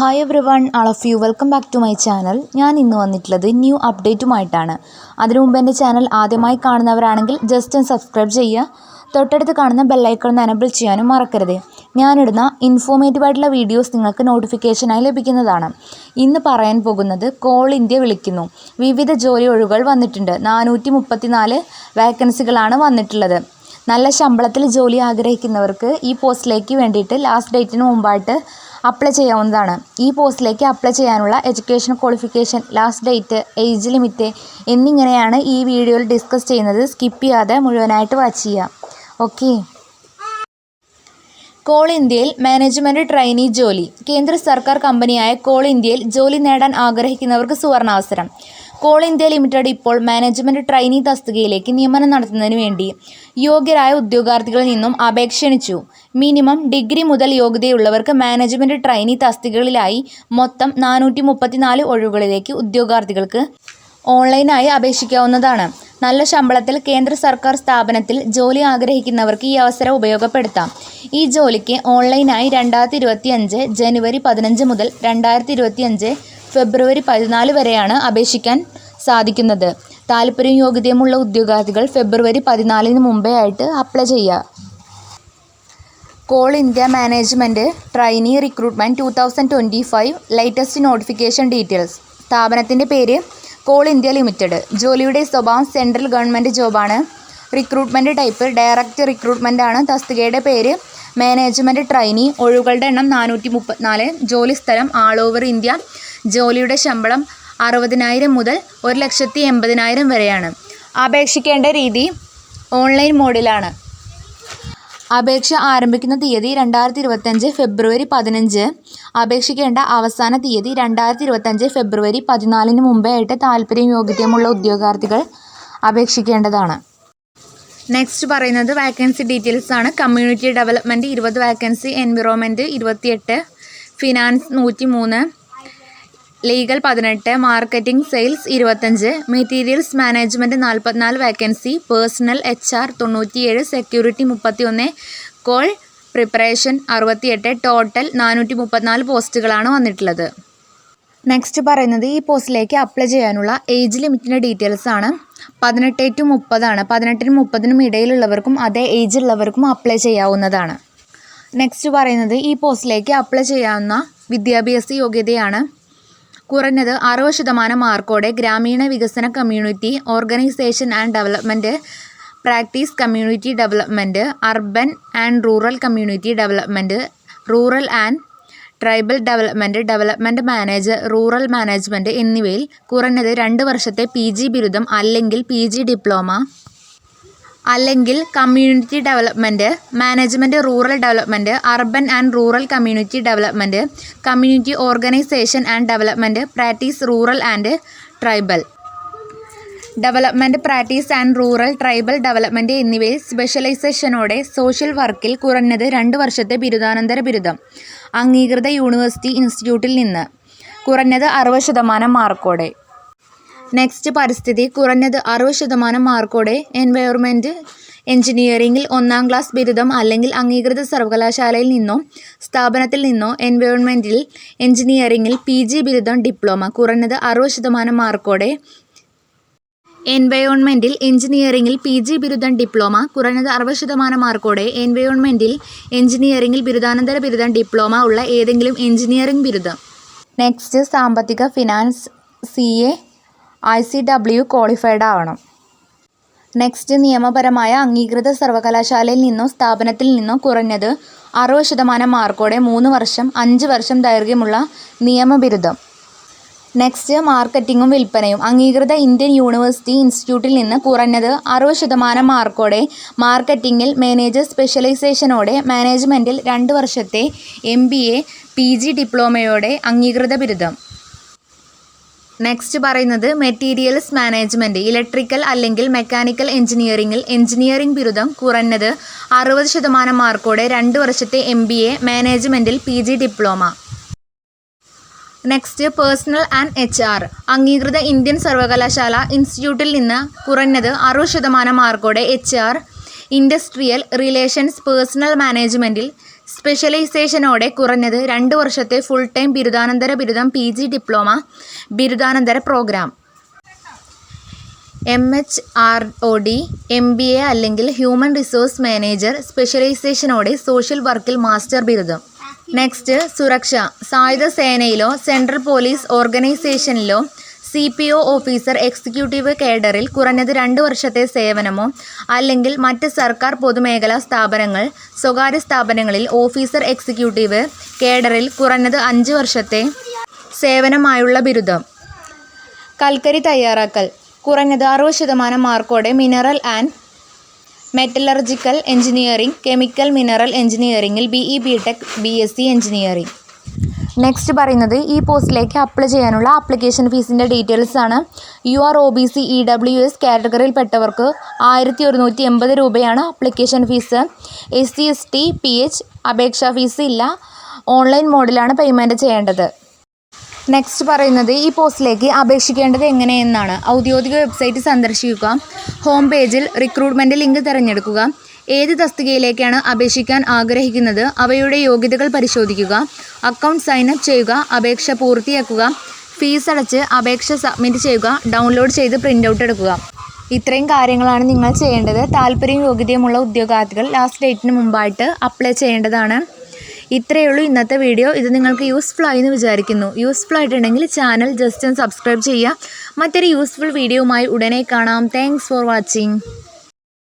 Hi every one all of you welcome back to my channel ഞാൻ ഇന്ന് വന്നിട്ടുള്ളത് new അപ്ഡേറ്റുമായിട്ടാണ് അതിനു മുമ്പ് എന്റെ ചാനൽ ആദ്യമായി കാണുന്നവരാണെങ്കിൽ ജസ്റ്റ് ഒന്ന് സബ്സ്ക്രൈബ് ചെയ്യുക. തൊട്ടടുത്ത് കാണുന്ന ബെല്ലൈക്കൺ എനബിൾ ചെയ്യാനും മറക്കരുത്. ഞാനിടുന്ന ഇൻഫോർമേറ്റീവ് ആയിട്ടുള്ള വീഡിയോസ് നിങ്ങൾക്ക് നോട്ടിഫിക്കേഷനായി ലഭിക്കുന്നതാണ്. ഇന്ന് പറയാൻ പോകുന്നത് കോൾ ഇന്ത്യ വിളിക്കുന്നു. വിവിധ ജോലി ഒഴിവുകൾ വന്നിട്ടുണ്ട്. നാനൂറ്റി മുപ്പത്തിനാല് വേക്കൻസികളാണ് വന്നിട്ടുള്ളത്. നല്ല ശമ്പളത്തിൽ ജോലി ആഗ്രഹിക്കുന്നവർക്ക് ഈ പോസ്റ്റിലേക്ക് വേണ്ടിയിട്ട് ലാസ്റ്റ് ഡേറ്റിന് മുമ്പായിട്ട് അപ്ലൈ ചെയ്യാവുന്നതാണ്. ഈ പോസ്റ്റിലേക്ക് അപ്ലൈ ചെയ്യാനുള്ള education qualification last date age limit എന്നിങ്ങനെയാണ് ഈ വീഡിയോയിൽ ഡിസ്കസ് ചെയ്യുന്നത്. സ്കിപ്പ് ചെയ്യാതെ മുഴുവനായിട്ട് വാച്ച് ചെയ്യുക. ഓക്കെ കോൾ ഇന്ത്യയിൽ മാനേജ്മെന്റ് ട്രെയിനി ജോലി. കേന്ദ്ര സർക്കാർ കമ്പനിയായ കോൾ ഇന്ത്യയിൽ ജോലി നേടാൻ ആഗ്രഹിക്കുന്നവർക്ക് സുവർണാവസരം. കോൾ ഇന്ത്യ ലിമിറ്റഡ് ഇപ്പോൾ മാനേജ്മെന്റ് ട്രെയിനി തസ്തികയിലേക്ക് നിയമനം നടത്തുന്നതിന് വേണ്ടി യോഗ്യരായ ഉദ്യോഗാർത്ഥികളിൽ നിന്നും അപേക്ഷ ക്ഷണിച്ചു. മിനിമം ഡിഗ്രി മുതൽ യോഗ്യതയുള്ളവർക്ക് മാനേജ്മെന്റ് ട്രെയിനി തസ്തികകളിലായി മൊത്തം നാനൂറ്റി മുപ്പത്തിനാല് ഒഴിവുകളിലേക്ക് ഉദ്യോഗാർത്ഥികൾക്ക് ഓൺലൈനായി അപേക്ഷിക്കാവുന്നതാണ്. നല്ല ശമ്പളത്തിൽ കേന്ദ്ര സർക്കാർ സ്ഥാപനത്തിൽ ജോലി ആഗ്രഹിക്കുന്നവർക്ക് ഈ അവസരം ഉപയോഗപ്പെടുത്താം. ഈ ജോലിക്ക് ഓൺലൈനായി രണ്ടായിരത്തി ഇരുപത്തി അഞ്ച് ജനുവരി പതിനഞ്ച് മുതൽ രണ്ടായിരത്തി ഇരുപത്തി അഞ്ച് ഫെബ്രുവരി പതിനാല് വരെയാണ് അപേക്ഷിക്കാൻ സാധിക്കുന്നത്. താല്പര്യവും യോഗ്യതയുമുള്ള ഉദ്യോഗാർത്ഥികൾ ഫെബ്രുവരി പതിനാലിന് മുമ്പേ ആയിട്ട് അപ്ലൈ ചെയ്യുക. Coal India management trainee recruitment two thousand twenty five latest notification details സ്ഥാപനത്തിന്റെ പേര് കോൾ ഇന്ത്യ ലിമിറ്റഡ് ജോലിയുടെ സ്വഭാവം സെൻട്രൽ ഗവൺമെന്റ് ജോബാണ് റിക്രൂട്ട്മെന്റ് ടൈപ്പ് ഡയറക്റ്റ് റിക്രൂട്ട്മെന്റ് ആണ്. തസ്തികയുടെ പേര് മാനേജ്മെന്റ് ട്രെയിനി ഒഴിവുകളുടെ എണ്ണം നാനൂറ്റി മുപ്പത്തിനാല് ജോലി സ്ഥലം ആൾ ഓവർ ഇന്ത്യ ജോലിയുടെ ശമ്പളം അറുപതിനായിരം മുതൽ ഒരു ലക്ഷത്തി എൺപതിനായിരം വരെയാണ്. അപേക്ഷിക്കേണ്ട രീതി ഓൺലൈൻ മോഡിലാണ്. അപേക്ഷ ആരംഭിക്കുന്ന തീയതി രണ്ടായിരത്തി ഇരുപത്തഞ്ച് ഫെബ്രുവരി പതിനഞ്ച്. അപേക്ഷിക്കേണ്ട അവസാന തീയതി രണ്ടായിരത്തി ഇരുപത്തഞ്ച് ഫെബ്രുവരി പതിനാലിന് മുമ്പേ ആയിട്ട് താല്പര്യം യോഗ്യതയുമുള്ള ഉദ്യോഗാർത്ഥികൾ അപേക്ഷിക്കേണ്ടതാണ്. നെക്സ്റ്റ് പറയുന്നത് വാക്കൻസി ഡീറ്റെയിൽസ് ആണ്. കമ്മ്യൂണിറ്റി ഡെവലപ്മെന്റ് ഇരുപത് വാക്കൻസി എൻവിറോൺമെന്റ് ഇരുപത്തിയെട്ട് ഫിനാൻസ് നൂറ്റി മൂന്ന് ലീഗൽ പതിനെട്ട് മാർക്കറ്റിംഗ് സെയിൽസ് ഇരുപത്തഞ്ച് മെറ്റീരിയൽസ് മാനേജ്മെന്റ് നാൽപ്പത്തിനാല് വേക്കൻസി പേഴ്സണൽ എച്ച് ആർ തൊണ്ണൂറ്റിയേഴ് സെക്യൂരിറ്റി മുപ്പത്തിയൊന്ന് കോൾ പ്രിപ്പറേഷൻ അറുപത്തിയെട്ട് ടോട്ടൽ നാനൂറ്റി മുപ്പത്തിനാല് പോസ്റ്റുകളാണ് വന്നിട്ടുള്ളത്. നെക്സ്റ്റ് പറയുന്നത് ഈ പോസ്റ്റിലേക്ക് അപ്ലൈ ചെയ്യാനുള്ള ഏജ് ലിമിറ്റിന്റെ ഡീറ്റെയിൽസ് ആണ്. പതിനെട്ട് ടു മുപ്പതാണ് പതിനെട്ടിനും മുപ്പതിനും ഇടയിലുള്ളവർക്കും അതേ ഏജ് ഉള്ളവർക്കും അപ്ലൈ ചെയ്യാവുന്നതാണ്. നെക്സ്റ്റ് പറയുന്നത് ഈ പോസ്റ്റിലേക്ക് അപ്ലൈ ചെയ്യാവുന്ന വിദ്യാഭ്യാസ യോഗ്യതയാണ്. കുറഞ്ഞത് അറുപത് ശതമാനം മാർക്കോടെ ഗ്രാമീണ വികസന community organisation and development practice community development urban and rural community development rural and tribal development development manager rural management എന്നിവയിൽ കുറഞ്ഞത് രണ്ട് വർഷത്തെ പി ജി ബിരുദം അല്ലെങ്കിൽ പി ജി ഡിപ്ലോമ അല്ലെങ്കിൽ community development management rural development urban and rural community development community organisation and development practice rural and tribal development practice and rural tribal development എന്നിവയിൽ സ്പെഷ്യലൈസേഷനോടെ social വർക്കിൽ കുറഞ്ഞത് രണ്ട് വർഷത്തെ ബിരുദാനന്തര ബിരുദം അംഗീകൃത യൂണിവേഴ്സിറ്റി ഇൻസ്റ്റിറ്റ്യൂട്ടിൽ നിന്ന്. കുറഞ്ഞത് അറുപത് ശതമാനം മാർക്കോടെ നെക്സ്റ്റ് പരിസ്ഥിതി കുറഞ്ഞത് അറുപത് ശതമാനം മാർക്കോടെ എൻവയോൺമെന്റ് എഞ്ചിനീയറിംഗിൽ ഒന്നാം ക്ലാസ് ബിരുദം അല്ലെങ്കിൽ അംഗീകൃത സർവകലാശാലയിൽ നിന്നോ സ്ഥാപനത്തിൽ നിന്നോ എൻവയോൺമെന്റിൽ എഞ്ചിനീയറിംഗിൽ പി ജി ബിരുദം ഡിപ്ലോമ കുറഞ്ഞത് അറുപത് ശതമാനം മാർക്കോടെ എൻവയോൺമെന്റിൽ എഞ്ചിനീയറിംഗിൽ പി ജി ബിരുദം ഡിപ്ലോമ കുറഞ്ഞത് അറുപത് ശതമാനം മാർക്കോടെ എൻവയോൺമെന്റിൽ എഞ്ചിനീയറിംഗിൽ ബിരുദാനന്തര ബിരുദം ഡിപ്ലോമ ഉള്ള ഏതെങ്കിലും എഞ്ചിനീയറിംഗ് ബിരുദം. നെക്സ്റ്റ് സാമ്പത്തിക finance C A I C W qualified ആവണം. നെക്സ്റ്റ് നിയമപരമായ അംഗീകൃത സർവകലാശാലയിൽ നിന്നോ സ്ഥാപനത്തിൽ നിന്നോ കുറഞ്ഞത് അറുപത് ശതമാനം മാർക്കോടെ മൂന്ന് വർഷം അഞ്ച് വർഷം ദൈർഘ്യമുള്ള നിയമബിരുദം. നെക്സ്റ്റ് മാർക്കറ്റിംഗും വിൽപ്പനയും. അംഗീകൃത ഇന്ത്യൻ യൂണിവേഴ്സിറ്റി ഇൻസ്റ്റിറ്റ്യൂട്ടിൽ നിന്ന് കുറഞ്ഞത് അറുപത് ശതമാനം മാർക്കോടെ മാർക്കറ്റിംഗിൽ മാനേജർ സ്പെഷ്യലൈസേഷനോടെ മാനേജ്മെന്റിൽ രണ്ട് വർഷത്തെ M B A P G ഡിപ്ലോമയോടെ അംഗീകൃത ബിരുദം. നെക്സ്റ്റ് പറയുന്നത് മെറ്റീരിയൽസ് മാനേജ്മെന്റ് ഇലക്ട്രിക്കൽ അല്ലെങ്കിൽ മെക്കാനിക്കൽ എഞ്ചിനീയറിംഗിൽ എഞ്ചിനീയറിംഗ് ബിരുദം കുറഞ്ഞത് അറുപത് ശതമാനം മാർക്കോടെ രണ്ട് വർഷത്തെ എം ബി എ മാനേജ്മെന്റിൽ P G diploma next personnel and H R അംഗീകൃത ഇന്ത്യൻ സർവകലാശാല ഇൻസ്റ്റിറ്റ്യൂട്ടിൽ നിന്ന് കുറഞ്ഞത് അറുപത് ശതമാനം മാർക്കോടെ H R industrial relations personnel മാനേജ്മെന്റിൽ സ്പെഷ്യലൈസേഷനോടെ കുറഞ്ഞത് രണ്ട് വർഷത്തെ ഫുൾ ടൈം ബിരുദാനന്തര ബിരുദം പി ജി ഡിപ്ലോമ ബിരുദാനന്തര programme M H R O D M B A അല്ലെങ്കിൽ ഹ്യൂമൻ റിസോഴ്സ് മാനേജർ സ്പെഷ്യലൈസേഷനോടെ സോഷ്യൽ വർക്കിൽ മാസ്റ്റർ ബിരുദം. നെക്സ്റ്റ് സുരക്ഷ. സായുധ സേനയിലോ central police ഓർഗനൈസേഷനിലോ C P O officer executive കേഡറിൽ കുറഞ്ഞത് രണ്ട് വർഷത്തെ സേവനമോ അല്ലെങ്കിൽ മറ്റ് സർക്കാർ പൊതുമേഖലാ സ്ഥാപനങ്ങൾ സ്വകാര്യ സ്ഥാപനങ്ങളിൽ ഓഫീസർ എക്സിക്യൂട്ടീവ് കേഡറിൽ കുറഞ്ഞത് അഞ്ച് വർഷത്തെ സേവനമായുള്ള ബിരുദം. കൽക്കരി തയ്യാറാക്കൽ. കുറഞ്ഞത് അറുപത് ശതമാനം മാർക്കോടെ mineral and metallurgical engineering chemical mineral എഞ്ചിനീയറിംഗിൽ B E B tech B S C engineering next പറയുന്നത് ഈ പോസ്റ്റിലേക്ക് അപ്ലൈ ചെയ്യാനുള്ള ആപ്ലിക്കേഷൻ ഫീസിന്റെ ഡീറ്റെയിൽസ് ആണ്. U R O B C E W S കാറ്റഗറിയിൽപ്പെട്ടവർക്ക് ആയിരത്തി ഒരുന്നൂറ്റി എൺപത് രൂപയാണ് application fee S C S T P H അപേക്ഷാ ഫീസ് ഇല്ല. ഓൺലൈൻ മോഡിലാണ് പേയ്മെന്റ് ചെയ്യേണ്ടത്. നെക്സ്റ്റ് പറയുന്നത് ഈ പോസ്റ്റിലേക്ക് അപേക്ഷിക്കേണ്ടത് എങ്ങനെയെന്നാണ്. ഔദ്യോഗിക വെബ്സൈറ്റ് സന്ദർശിക്കുക. ഹോം പേജിൽ റിക്രൂട്ട്മെന്റ് ലിങ്ക് തിരഞ്ഞെടുക്കുക. ഏത് തസ്തികയിലേക്കാണ് അപേക്ഷിക്കാൻ ആഗ്രഹിക്കുന്നത്? അവയുടെ യോഗ്യതകൾ പരിശോധിക്കുക. അക്കൗണ്ട് സൈനപ്പ് ചെയ്യുക. അപേക്ഷ പൂർത്തിയാക്കുക. ഫീസ് അടച്ച് അപേക്ഷ സബ്മിറ്റ് ചെയ്യുക. ഡൗൺലോഡ് ചെയ്ത് പ്രിന്റ് ഔട്ട് എടുക്കുക. ഇത്രയും കാര്യങ്ങളാണ് നിങ്ങൾ ചെയ്യേണ്ടത്. താല്പര്യവും യോഗ്യതയുമുള്ള ഉദ്യോഗാർത്ഥികൾ ലാസ്റ്റ് ഡേറ്റിന് മുമ്പായിട്ട് അപ്ലൈ ചെയ്യേണ്ടതാണ്. ഇത്രയേ ഉള്ളൂ ഇന്നത്തെ വീഡിയോ ഇത് നിങ്ങൾക്ക് യൂസ്ഫുൾ ആയി എന്ന് വിചാരിക്കുന്നു. യൂസ്ഫുൾ ആയിട്ടുണ്ടെങ്കിൽ ചാനൽ ജസ്റ്റ് ഒന്ന് സബ്സ്ക്രൈബ് ചെയ്യുക. മറ്റൊരു യൂസ്ഫുൾ വീഡിയോയുമായി ഉടനെ കാണാം. Thanks for watching